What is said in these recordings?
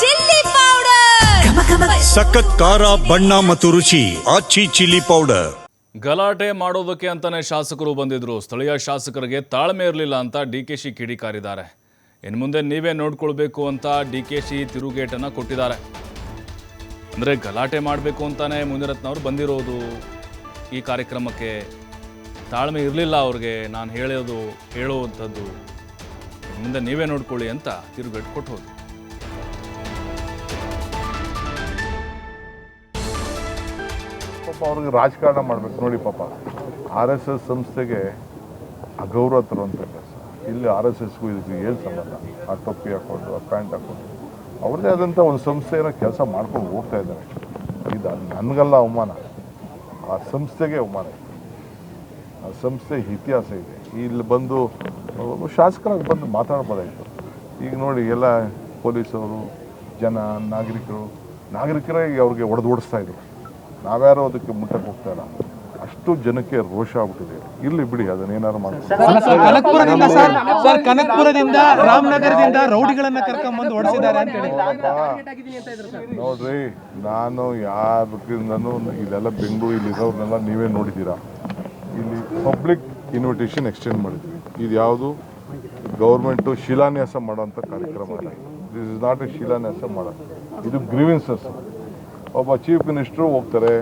Chilli powder. ಸಖತ್ ಖಾರ ಬಣ್ಣ ಮತ್ತು ರುಚಿ ಆಚಿ ಚಿಲ್ಲಿ ಪೌಡರ್. ಗಲಾಟೆ ಮಾಡೋದಕ್ಕೆ ಅಂತಾನೆ ಶಾಸಕರು ಬಂದಿದ್ರು. ಸ್ಥಳೀಯ ಶಾಸಕರಿಗೆ ತಾಳ್ಮೆ ಇರಲಿಲ್ಲ ಅಂತ ಡಿ ಕೆ ಶಿ ಕಿಡಿಕಾರಿದ್ದಾರೆ ಇನ್ನು ಮುಂದೆ ನೀವೇ ನೋಡ್ಕೊಳ್ಬೇಕು ಅಂತ ಡಿ ಕೆ ಶಿ ತಿರುಗೇಟನ್ನು ಕೊಟ್ಟಿದ್ದಾರೆ. ಅಂದರೆ ಗಲಾಟೆ ಮಾಡಬೇಕು ಅಂತಾನೆ ಮುನಿರತ್ನವ್ರು ಬಂದಿರೋದು ಈ ಕಾರ್ಯಕ್ರಮಕ್ಕೆ ತಾಳ್ಮೆ ಇರಲಿಲ್ಲ ಅವ್ರಿಗೆ. ನಾನು ಹೇಳೋದು ಹೇಳುವಂಥದ್ದು. ಮುಂದೆ ನೀವೇ ನೋಡ್ಕೊಳ್ಳಿ ಅಂತ ತಿರುಗೇಟ್ ಕೊಟ್ಟು ಹೋದ್ರು ಪಾಪ ಅವ್ರಿಗೆ ರಾಜಕಾರಣ ಮಾಡ್ಬೇಕು. ನೋಡಿ ಪಾಪ, ಆರ್ ಎಸ್ ಎಸ್ ಸಂಸ್ಥೆಗೆ ಅಗೌರವ ತರುವಂಥ ಕೆಲಸ. ಇಲ್ಲಿ ಆರ್ ಎಸ್ ಎಸ್ಗೂ ಇದಕ್ಕೆ ಏನು ಸಂಬಂಧ? ಆ ಟೊಪ್ಪಿ ಹಾಕ್ಕೊಂಡು, ಆ ಪ್ಯಾಂಟ್ ಹಾಕೊಂಡು ಅವ್ರದ್ದೇ ಆದಂಥ ಒಂದು ಸಂಸ್ಥೆನ ಕೆಲಸ ಮಾಡ್ಕೊಂಡು ಹೋಗ್ತಾ ಇದ್ದಾರೆ. ಇದು ನನಗಲ್ಲ ಅವಮಾನ. ಆ ಸಂಸ್ಥೆಗೆ ಅವಮಾನ ಆ ಸಂಸ್ಥೆ ಇತಿಹಾಸ ಇದೆ. ಇಲ್ಲಿ ಬಂದು, ಶಾಸಕರಾಗಿ ಬಂದು ಮಾತಾಡ್ಬೋದಾಯಿತು. ಈಗ ನೋಡಿ, ಎಲ್ಲ ಪೊಲೀಸವರು ಜನ, ನಾಗರಿಕರು ನಾಗರಿಕರೇ ಈಗ ಅವ್ರಿಗೆ ಹೊಡೆದು ಓಡಿಸ್ತಾ ಇದ್ರು. ನಾವ್ಯಾರೋ ಅದಕ್ಕೆ ಮುಟ್ಟಕ್ಕೆ ಹೋಗ್ತಾ ಇಲ್ಲ. ಅಷ್ಟು ಜನಕ್ಕೆ ರೋಷ ಆಗ್ಬಿಟ್ಟಿದೆ. ಇಲ್ಲಿ ಬಿಡಿ ಅದನ್ನೇನಾರು ಮಾಡ್ತಾರೆ ಕನಕಪುರದಿಂದ ರಾಮನಗರದಿಂದ ರೌಡಿಗಳನ್ನ ಕರ್ಕೊಂಡ್ಬಂದು ಹೊಡಿಸಿದ್ದಾರೆ ಅಂತ ಹೇಳಿ. ನೋಡ್ರಿ ನಾನು ಯಾರು ಇದೆಲ್ಲ ಬೆಂಗಳೂರು ಇಲ್ಲಿ ಇರೋರ್ನೆಲ್ಲ ನೀವೇ ನೋಡಿದ್ದೀರಾ. ಇಲ್ಲಿ ಪಬ್ಲಿಕ್ ಇನ್ವಿಟೇಷನ್ ಎಕ್ಸ್ಟೆಂಡ್ ಮಾಡಿದ್ವಿ. ಇದು ಯಾವುದು? ಗೌರ್ಮೆಂಟು ಶಿಲಾನ್ಯಾಸ ಮಾಡೋಂಥ ಕಾರ್ಯಕ್ರಮ ದಿಸ್ ಇಸ್ ನಾಟ್ ಎ ಶಿಲಾನ್ಯಾಸ ಮಾಡೋದು. ಇದು ಗ್ರೀವೆನ್ಸಸ್ ಒಬ್ಬ ಚೀಫ್ ಮಿನಿಸ್ಟ್ರು ಹೋಗ್ತಾರೆ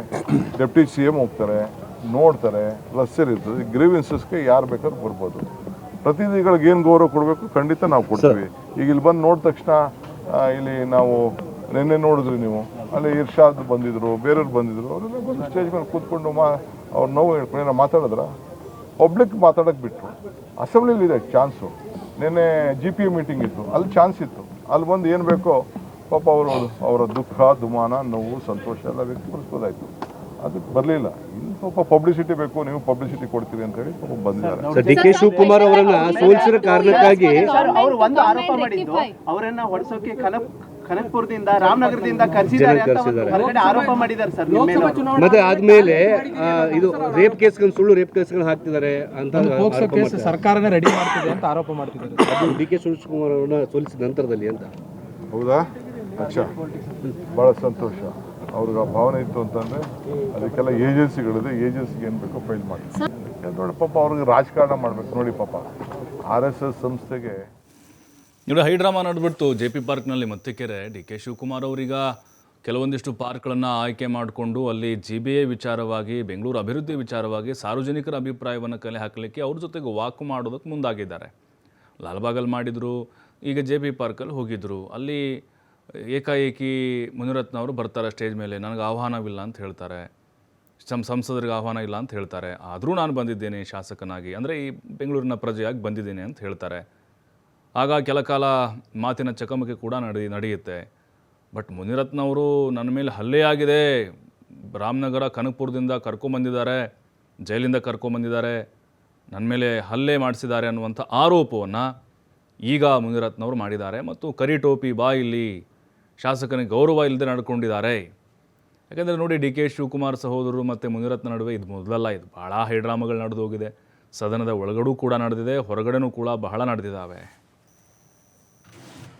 ಡೆಪ್ಟಿ ಸಿ ಎಂ ಹೋಗ್ತಾರೆ ನೋಡ್ತಾರೆ ಲಸ್ಸರ್ ಇರ್ತದೆ ಗ್ರೀವೆನ್ಸಸ್ಗೆ ಯಾರು ಬೇಕಾದ್ರೂ ಬರ್ಬೋದು. ಪ್ರತಿನಿಧಿಗಳಿಗೆ ಏನು ಗೌರವ ಕೊಡಬೇಕು? ಖಂಡಿತ ನಾವು ಕೊಡ್ತೀವಿ. ಈಗ ಇಲ್ಲಿ ಬಂದು ನೋಡಿದ ತಕ್ಷಣ ಇಲ್ಲಿ ನಾವು ನಿನ್ನೆ ನೋಡಿದ್ರಿ ನೀವು. ಅಲ್ಲಿ ಇರ್ಷಾದ್ ಬಂದಿದ್ರು ಬೇರೆಯವ್ರು ಬಂದಿದ್ರು ಅವರೆಲ್ಲ ಬಂದು ಸ್ಟೇಜ್ ಮೇಲೆ ಕೂತ್ಕೊಂಡು ಮಾ ಅವ್ರು ನೋವು ಹೇಳ್ಕೊಂಡು ಏನೋ ಮಾತಾಡಿದ್ರ? ಪಬ್ಲಿಕ್ ಮಾತಾಡೋಕೆ ಬಿಟ್ಟರು ಅಸೆಂಬ್ಲಿಲಿ ಇದೆ ಚಾನ್ಸು ನಿನ್ನೆ ಜಿ ಪಿ ಮೀಟಿಂಗ್ ಇತ್ತು. ಅಲ್ಲಿ ಚಾನ್ಸ್ ಇತ್ತು. ಅಲ್ಲಿ ಬಂದು ಏನು ಬೇಕೋ ಪಾಪ ಅವರು ಅವರ ದುಃಖ ದುಮಾನ ನೋವು ಸಂತೋಷ ಎಲ್ಲ ವ್ಯಕ್ತಪಡಿಸ್ಬೋದಾಯ್ತು. ಅದಕ್ಕೆ ಬರಲಿಲ್ಲ. ಇಲ್ಲಿ ಸ್ವಲ್ಪ ಪಬ್ಲಿಸಿಟಿ ಬೇಕು ನೀವು ಪಬ್ಲಿಸಿಟಿ ಕೊಡ್ತೀರಿ ಅಂತ ಹೇಳಿ ಪಾಪ ಬಂದಿದ್ದಾರೆ. ಸರ್ ಡಿ ಕೆ ಶಿವಕುಮಾರ್ ಅವರನ್ನ ಸೋಲಿಸಿದ ಕಾರಣಕ್ಕಾಗಿ ಅವರು ಒಂದು ಆರೋಪ ಮಾಡಿದ್ದು ಅವರನ್ನ ಹೊಡ್ಸೋಕೆ ಕನಕ್ ಕನಕ್ಪುರದಿಂದ ರಾಮನಗರದಿಂದ ಕರೆಸಿದ್ದಾರೆ ಅಂತ ಆರೋಪ ಮಾಡಿದ್ದಾರೆ ಸರ್. ಮತ್ತೆ ಆದ್ಮೇಲೆ ಇದು ರೇಪ್ ಕೇಸ್ಗಳು ಸುಳ್ಳು ರೇಪ್ ಕೇಸ್ಗಳು ಹಾಕ್ತಿದ್ದಾರೆ ಅಂತ ಕೇಸ್. ಸರ್ಕಾರನೇ ರೆಡಿ ಮಾಡ್ತಿದೆ ಅಂತ ಆರೋಪ ಮಾಡ್ತಿದ್ದಾರೆ. ಅದು ಡಿ ಕೆ ಶಿವಕುಮಾರ್ ಅವರನ್ನ ಸೋಲಿಸಿದ ನಂತರದಲ್ಲಿ ಅಂತ. ಹೌದಾ? ಅಚ್ಚಾ ಭಾಳ ಸಂತೋಷ. ಅವ್ರಿಗೆ ಆ ಭಾವನೆ ಇತ್ತು ಅಂತಂದರೆ ಅದಕ್ಕೆಲ್ಲ ಏಜೆನ್ಸಿಗಳಿದೆ. ಏಜೆನ್ಸಿಗೆ ಏನು ಬೇಕೋ ಫೈಲ್ ಮಾಡಿ ನೋಡಿ ಪಾಪ ಅವ್ರಿಗೆ ರಾಜಕಾರಣ ಮಾಡ್ಬೇಕು. ನೋಡಿ ಪಾಪ. ಆರ್ ಎಸ್ ಎಸ್ ಸಂಸ್ಥೆಗೆ ನೋಡಿ ಹೈಡ್ರಾಮಾ ನಡೆದ್ಬಿಡ್ತು. ಜೆ ಪಿ ಪಾರ್ಕ್ನಲ್ಲಿ ಮತ್ತಿಕೆರೆ. ಡಿ ಕೆ ಶಿವಕುಮಾರ್ ಅವರೀಗ ಕೆಲವೊಂದಿಷ್ಟು ಪಾರ್ಕ್ಗಳನ್ನು ಆಯ್ಕೆ ಮಾಡಿಕೊಂಡು ಅಲ್ಲಿ ಜಿ ಬಿ ಎ ವಿಚಾರವಾಗಿ ಬೆಂಗಳೂರು ಅಭಿವೃದ್ಧಿ ವಿಚಾರವಾಗಿ ಸಾರ್ವಜನಿಕರ ಅಭಿಪ್ರಾಯವನ್ನು ಕಲೆ ಹಾಕಲಿಕ್ಕೆ ಅವ್ರ ಜೊತೆಗೆ ವಾಕ್ ಮಾಡೋದಕ್ಕೆ ಮುಂದಾಗಿದ್ದಾರೆ. ಲಾಲ್ಬಾಗಲ್ಲಿ ಮಾಡಿದರು. ಈಗ ಜೆ ಪಿ ಪಾರ್ಕಲ್ಲಿ ಹೋಗಿದ್ದರು ಅಲ್ಲಿ ಏಕಾಏಕಿ ಮುನಿರತ್ನವರು ಬರ್ತಾರೆ ಸ್ಟೇಜ್ ಮೇಲೆ, ನನಗೆ ಆಹ್ವಾನವಿಲ್ಲ ಅಂತ ಹೇಳ್ತಾರೆ. ಸಂ, ಸಂಸದರಿಗೆ ಆಹ್ವಾನ ಇಲ್ಲ ಅಂತ ಹೇಳ್ತಾರೆ. ಆದರೂ ನಾನು ಬಂದಿದ್ದೇನೆ ಶಾಸಕನಾಗಿ. ಅಂದರೆ ಈ ಬೆಂಗಳೂರಿನ ಪ್ರಜೆಯಾಗಿ ಬಂದಿದ್ದೇನೆ ಅಂತ ಹೇಳ್ತಾರೆ. ಆಗ ಕೆಲ ಕಾಲ ಮಾತಿನ ಚಕಮಕಿ ಕೂಡ ನಡೆ, ನಡೆಯುತ್ತೆ. ಬಟ್ ಮುನಿರತ್ನವರು ನನ್ನ ಮೇಲೆ ಹಲ್ಲೆ ಆಗಿದೆ. ರಾಮನಗರ, ಕನಕಪುರದಿಂದ ಕರ್ಕೊಂಬಂದಿದ್ದಾರೆ ಜೈಲಿಂದ ಕರ್ಕೊಂಬಂದಿದ್ದಾರೆ ನನ್ನ ಮೇಲೆ ಹಲ್ಲೆ ಮಾಡಿಸಿದ್ದಾರೆ ಅನ್ನುವಂಥ ಆರೋಪವನ್ನು ಈಗ ಮುನಿರತ್ನವರು ಮಾಡಿದ್ದಾರೆ. ಮತ್ತು ಕರಿಟೋಪಿ ಬಾ ಇಲ್ಲಿ. ಶಾಸಕನಿಗೆ ಗೌರವ ಇಲ್ಲದೆ ನಡ್ಕೊಂಡಿದ್ದಾರೆ. ಯಾಕಂದರೆ ನೋಡಿ, ಡಿ ಕೆ ಶಿವಕುಮಾರ್ ಸಹೋದರರು ಮತ್ತು ಮುನಿರತ್ನ ನಡುವೆ ಇದು ಮೊದಲಲ್ಲ, ಇದು ಭಾಳ ಹೈಡ್ರಾಮಗಳು ನಡೆದು ಹೋಗಿದೆ ಸದನದ ಒಳಗಡೂ ಕೂಡ ನಡೆದಿದೆ, ಹೊರಗಡೆನೂ ಕೂಡ ಬಹಳ ನಡೆದಿದ್ದಾವೆ.